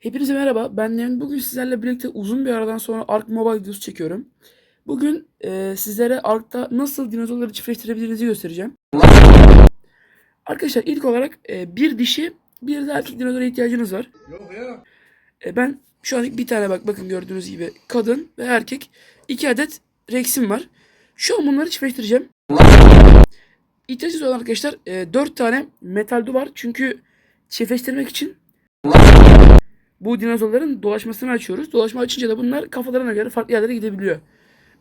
Hepinize merhaba. Ben Nevin. Bugün sizlerle birlikte uzun bir aradan sonra Ark Mobile videosu çekiyorum. Bugün e, sizlere Ark'ta nasıl dinozorları çiftleştirebiliriz göstereceğim. Arkadaşlar ilk olarak e, bir dişi bir de erkek dinozora ihtiyacınız var. Yok ya. E, ben şu an bir tane bak bakın gördüğünüz gibi kadın ve erkek iki adet Rex'im var. Şu an bunları çiftleştireceğim. İhtiyacınız olan arkadaşlar e, 4 tane metal duvar çünkü çiftleştirmek için bu dinozorların dolaşmasını açıyoruz. Dolaşma açınca da bunlar kafalarına göre farklı yerlere gidebiliyor.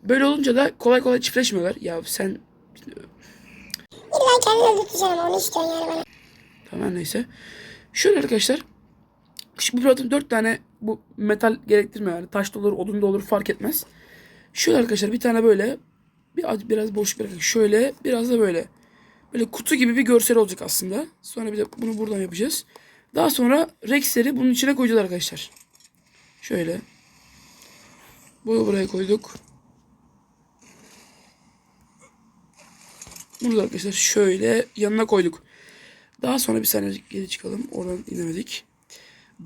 Böyle olunca da kolay kolay çiftleşmiyorlar. Ya sen İlla kendini öldürteceğim onu istiyorsun yani bana. Tamam neyse. Şöyle arkadaşlar. Şu- Bu zaten 4 tane bu metal gerektirmiyor yani. Taş da olur, odun da olur fark etmez. Şöyle arkadaşlar bir tane böyle biraz, biraz boş bırakın. Şöyle biraz da böyle. Böyle kutu gibi bir görsel olacak aslında. Sonra bir de bunu buradan yapacağız. Daha sonra Rex'leri bunun içine koyacağız arkadaşlar. Şöyle. Bunu buraya koyduk. Bunu da arkadaşlar şöyle yanına koyduk. Daha sonra bir saniye geri çıkalım. Oradan inemedik.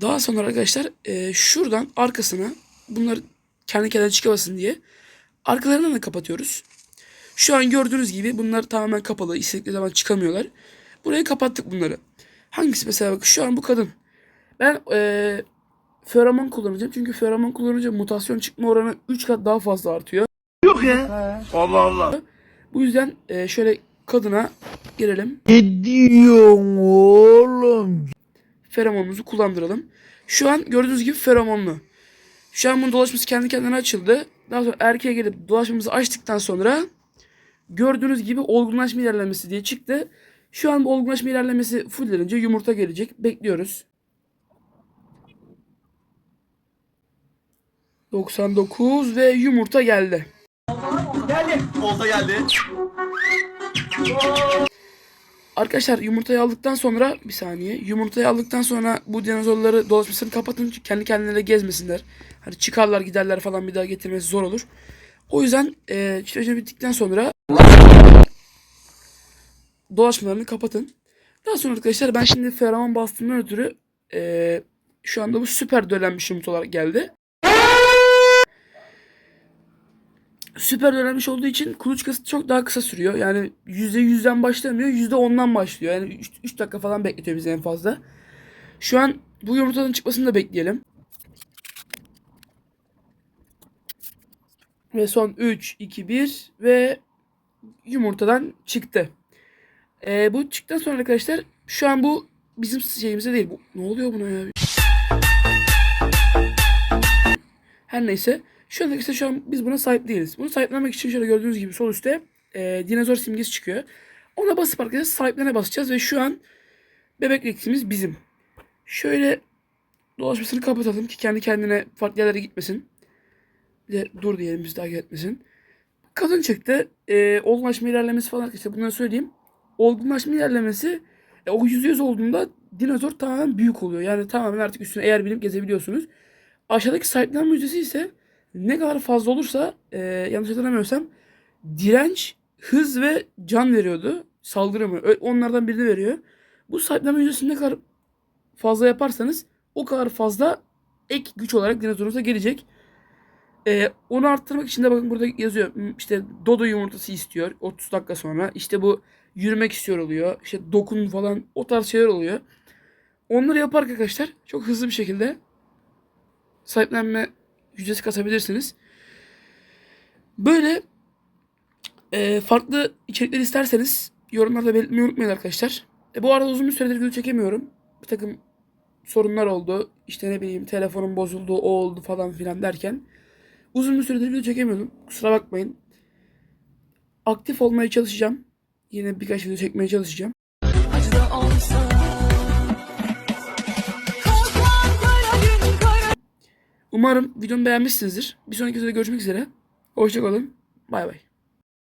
Daha sonra arkadaşlar e, şuradan arkasına bunlar kendi kendine çıkamasın diye arkalarını da kapatıyoruz. Şu an gördüğünüz gibi bunlar tamamen kapalı. İstedikleri zaman çıkamıyorlar. Burayı kapattık bunları. Hangisi mesela bak şu an bu kadın. Ben e, feromon kullanacağım. Çünkü feromon kullanınca mutasyon çıkma oranı 3 kat daha fazla artıyor. Allah Allah. Bu yüzden e, şöyle kadına girelim. Ne diyorsun oğlum? feromonumuzu kullandıralım. Şu an gördüğünüz gibi feromonlu. Şu an bunun dolaşması kendi kendine açıldı. Daha sonra erkeğe gelip dolaşmamızı açtıktan sonra gördüğünüz gibi olgunlaşma ilerlemesi diye çıktı. Şu an bu olgunlaşma ilerlemesi fulllenince yumurta gelecek. Bekliyoruz. 99 ve yumurta geldi. Olta geldi. Arkadaşlar yumurtayı aldıktan sonra bir saniye. Yumurtayı aldıktan sonra bu dinozorları dolaşmasını kapatın. Çünkü kendi kendilerine gezmesinler. Hani çıkarlar giderler falan bir daha getirmesi zor olur. O yüzden e, çiftleşme bittikten sonra dolaşmalarını kapatın. Daha sonra arkadaşlar ben şimdi feromon bastığımdan ötürü e, şu anda bu süper döllenmiş yumurta olarak geldi. süper dönelmiş olduğu için kuluçkası çok daha kısa sürüyor. Yani %100'den başlamıyor. %10'dan başlıyor. Yani 3 dakika falan bekletiyor bizi en fazla. Şu an bu yumurtanın çıkmasını da bekleyelim. Ve son 3, 2, 1 ve yumurtadan çıktı. Ee, bu çıktıktan sonra arkadaşlar şu an bu bizim şeyimize değil. Bu, ne oluyor buna ya? Her neyse. Şu anda işte şu an biz buna sahip değiliz. Bunu sahiplenmek için şöyle gördüğünüz gibi sol üstte e, dinozor simgesi çıkıyor. Ona basıp arkadaşlar sahiplene basacağız ve şu an bebek reksimiz bizim. Şöyle dolaşmasını kapatalım ki kendi kendine farklı yerlere gitmesin. Bir de dur diyelim biz daha etmesin. Kadın çıktı. E, olgunlaşma ilerlemesi falan arkadaşlar bunları söyleyeyim. Olgunlaşma ilerlemesi e, o %100 olduğunda dinozor tamamen büyük oluyor. Yani tamamen artık üstüne eğer binip gezebiliyorsunuz. Aşağıdaki sahiplenme yüzdesi ise ne kadar fazla olursa e, yanlış hatırlamıyorsam direnç, hız ve can veriyordu. Saldırı mı? Onlardan birini veriyor. Bu sahiplenme yüzdesini ne kadar fazla yaparsanız o kadar fazla ek güç olarak dinozorunuza gelecek. E, onu arttırmak için de bakın burada yazıyor. M, İşte dodo yumurtası istiyor 30 dakika sonra. İşte bu yürümek istiyor oluyor. İşte dokun falan o tarz şeyler oluyor. Onları yaparken arkadaşlar çok hızlı bir şekilde sahiplenme yüzdesi kasabilirsiniz. Böyle e, farklı içerikler isterseniz yorumlarda belirtmeyi unutmayın arkadaşlar. E, bu arada uzun bir süredir video çekemiyorum. Bir takım sorunlar oldu. İşte ne bileyim telefonum bozuldu, o oldu falan filan derken. Uzun bir süredir video çekemiyordum. Kusura bakmayın. Aktif olmaya çalışacağım. Yine birkaç video çekmeye çalışacağım. Umarım videomu beğenmişsinizdir. Bir sonraki videoda görüşmek üzere. Hoşçakalın. Bay bay.